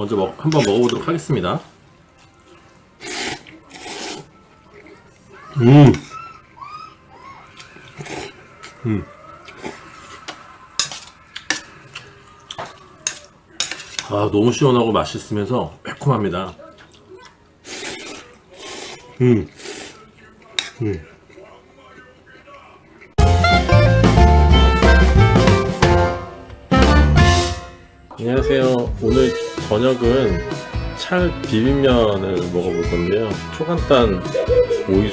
먼저 먹, 한번 먹어보도록 하겠습니다. 음. 음. 아, 너무 시원하고 맛있으면서 매콤합니다. 음. 음. 안녕하세요. 오늘 저녁은 찰 비빔면을 먹어볼 건데요. 초간단 오이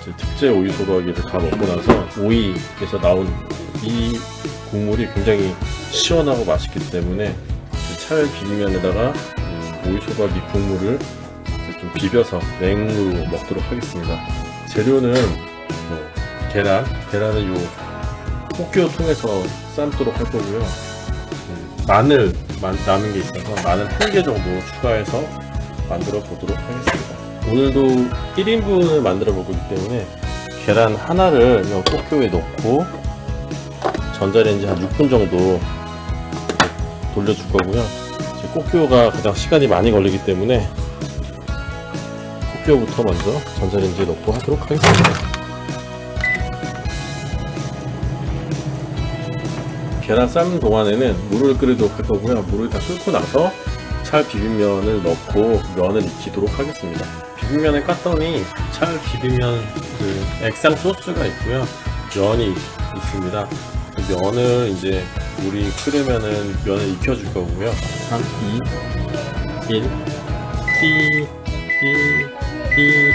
이제 특제 오이 소박이를 다 먹고 나서 오이에서 나온 이 국물이 굉장히 시원하고 맛있기 때문에 그찰 비빔면에다가 이 오이 소박이 국물을 좀 비벼서 냉으로 먹도록 하겠습니다. 재료는 뭐 계란, 계란은 요 꽃교 통해서 삶도록 할 거고요. 음, 마늘 만- 남은 게 있어서 마늘 한 개 정도 추가해서 만들어 보도록 하겠습니다. 오늘도 1인분을 만들어 볼 거기 때문에 계란 하나를 이 꽃교에 넣고 전자레인지 한 6분 정도 돌려줄 거고요. 꽃교가 가장 시간이 많이 걸리기 때문에 꽃교부터 먼저 전자레인지에 넣고 하도록 하겠습니다. 계란 삶는 동안에는 물을 끓이도록 할 거고요. 물을 다 끓고 나서 찰 비빔면을 넣고 면을 익히도록 하겠습니다. 비빔면에 깠더니 찰 비빔면 그 액상 소스가 있고요. 면이 있습니다. 그 면을 이제 물이 끓으면은 면을 익혀줄 거고요. 3, 2, 1, 띠, 띠, 띠.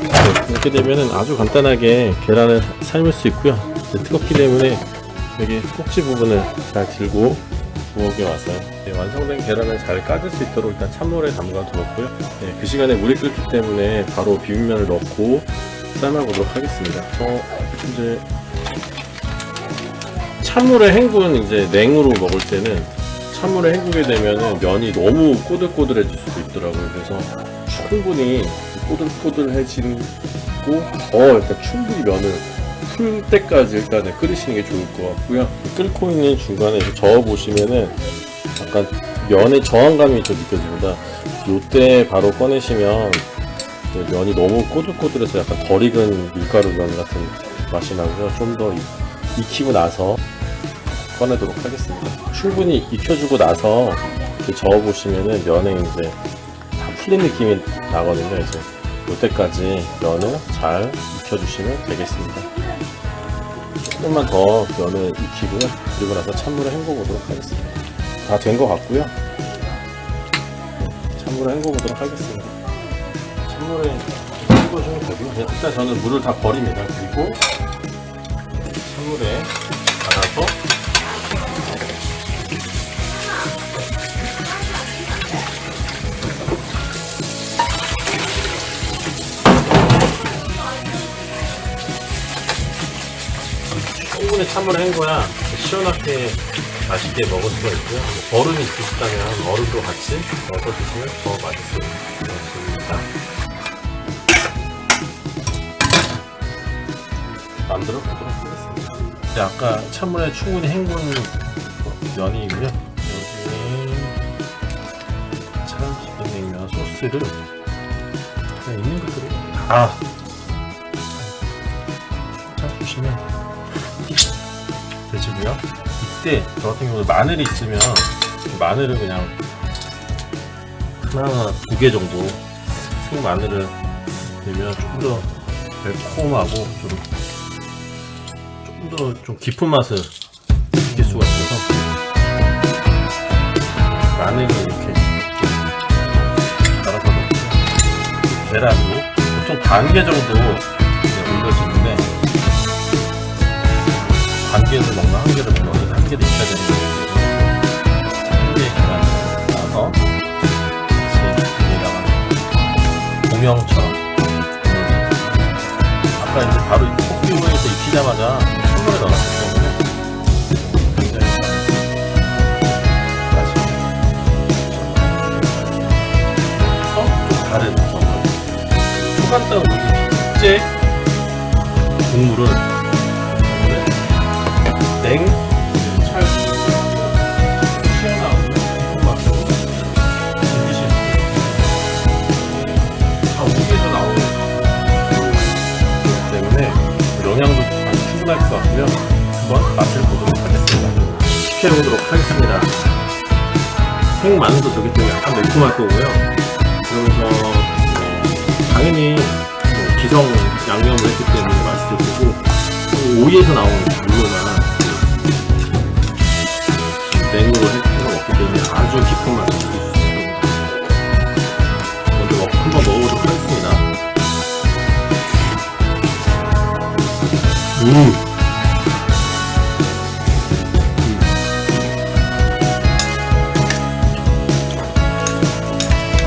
네, 이렇게 되면은 아주 간단하게 계란을 삶을 수 있고요. 뜨겁기 때문에 여기 꼭지 부분을 잘 들고 부엌에 와서 네, 완성된 계란을 잘 까질 수 있도록 일단 찬물에 담가 두었고요. 네, 그 시간에 물이 끓기 때문에 바로 비빔면을 넣고 삶아보도록 하겠습니다. 어, 이제 찬물에 헹군 이제 냉으로 먹을 때는 찬물에 헹구게 되면은 면이 너무 꼬들꼬들해질 수도 있더라고요. 그래서 충분히 꼬들꼬들해지고 어 일단 충분히 면을 풀 때까지 일단은 끓이시는 게 좋을 것 같고요. 끓고 있는 중간에 저어 보시면은 약간 면의 저항감이 좀 느껴집니다. 요때 바로 꺼내시면 면이 너무 꼬들꼬들해서 약간 덜 익은 밀가루 면 같은 맛이 나고요. 좀 더 익히고 나서 꺼내도록 하겠습니다. 충분히 익혀주고 나서 저어 보시면은 면에 이제 다 풀린 느낌이 나거든요. 이제 요때까지 면을 잘 익혀주시면 되겠습니다. 조금만 더 면을 익히고요. 그리고 나서 찬물에 헹궈 보도록 하겠습니다. 다 된 것 같고요. 네, 찬물에 헹궈 보도록 하겠습니다. 찬물에 헹궈주면 되고요. 네, 일단 저는 물을 다 버립니다. 그리고 찬물에 갈아서 충분히 찬물에 헹궈야 시원하게 맛있게 먹을 수가 있고요. 뭐 얼음이 있으시다면 얼음도 같이 넣어서 드시면 더 맛있을 것입니다. 만들어 보도록 하겠습니다. 이제 아까 찬물에 충분히 헹군 면이고요. 여기에 참치냉면 소스를 그냥 있는 그대로 다 짜주시면 되시고요. 이때 저 같은 경우는 마늘이 있으면 마늘을 그냥 하나 두 개 정도 생 마늘을 넣으면 좀더 매콤하고 좀좀더좀 깊은 맛을 느낄 수가 있어서 마늘이 이렇게 갈아서 넣고 계란으로 보통 반 개 정도 올려지는 데반 개를 먹나 한 개를 먹나 한 개를 익혀야 되는 거예요. 한 개의 계란을 넣어서 같이 여기다가 공명처럼. 아까 이제 바로 폭기호에서 익히자마자 찬물에 넣어 냉 찰, 튀어나오는 콩맛도 즐기실 수 있어요. 다 우기에서 나오는 거기 때문에 영양도 많이 충분할 것 같고요. 한번 맛을 보도록 하겠습니다. 시켜보도록 하겠습니다. 생마늘도 저기 좀 약간 매콤할 거고요. 그러면서 어, 당연히 뭐 기성 양념을 했기 때문에 맛있을 거고 오이에서 나온 아주 깊은 있습니다. 먼저 먹- 한번 먹어보도록 하겠습니다. 음.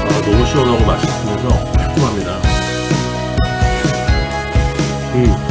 아, 너무 시원하고 맛있으면서 달콤합니다. 음. 음.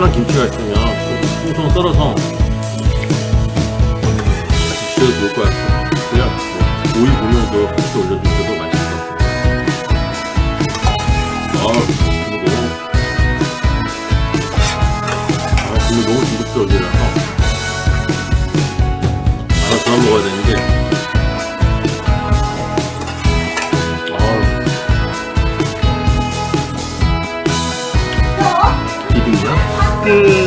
시원한 김치가 있으면 송송 썰어서 같이 지어도 좋을 것 같고요. 뭐, 오이 고명도 같이 올려주셔 아, 비빔면 끝.